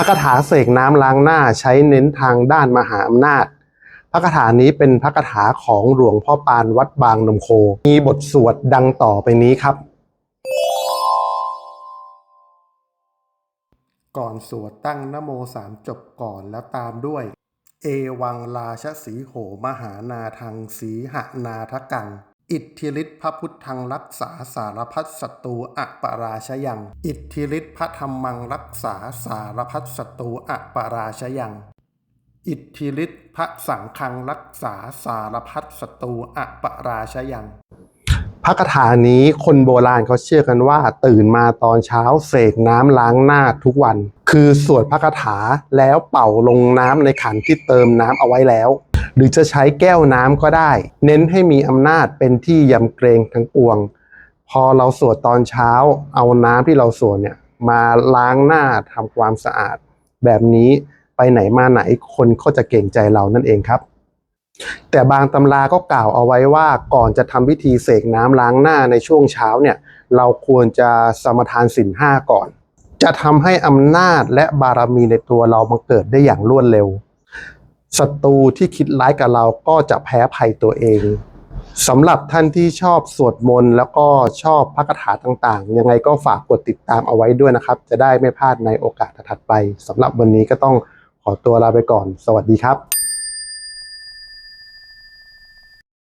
ระคาถาเสกน้ำล้างหน้าใช้เน้นทางด้านมหาอำนาจ พระคาถานี้เป็นพระคาถาของหลวงพ่อปานวัดบางนมโค มีบทสวดดังต่อไปนี้ครับ ก่อนสวดตั้งนโมสามจบก่อนแล้วตามด้วย เอวังราชสีโหมหานาทังสีหนาทกัง อิทธิฤทธิพระพุทธังรักษาสารพัดศัตรูอัปราชยัง อิทธิฤทธิพระธรรมังรักษาสารพัดศัตรูอัปราชยัง อิทธิฤทธิพระสังฆังรักษาสารพัดศัตรูอัปราชยัง พระคาถานี้คนโบราณเขาเชื่อกันว่า ตื่นมาตอนเช้าเสกน้ำล้างหน้าทุกวัน คือสวดพระคาถาแล้วเป่าลงน้ำในขันที่เติมน้ำเอาไว้แล้ว หรือจะใช้แก้วน้ำก็ได้ เน้นให้มีอำนาจเป็นที่ยำเกรงทั้งปวง พอเราสวดตอนเช้า เอาน้ำที่เราสวดเนี่ยมาล้างหน้าทำความสะอาด แบบนี้ไปไหนมาไหนคนก็จะเก่งใจเรานั่นเองครับ แต่บางตำราก็กล่าวเอาไว้ว่าก่อนจะทำพิธีเสกน้ำล้างหน้าในช่วงเช้าเนี่ยเราควรจะสมทานศีลห้าก่อน จะทำให้อำนาจและบารมีในตัวเราบังเกิดได้อย่างรวดเร็ว ศัตรูที่คิดร้ายกับเราก็จะแพ้ภัยตัวเองสำหรับท่านที่ชอบสวดมนต์แล้วก็ชอบพระคาถาต่างๆ ยังไงก็ฝากกดติดตามเอาไว้ด้วยนะครับ จะได้ไม่พลาดในโอกาสถัดไปสำหรับวันนี้ก็ต้องขอตัวลาไปก่อน สวัสดีครับ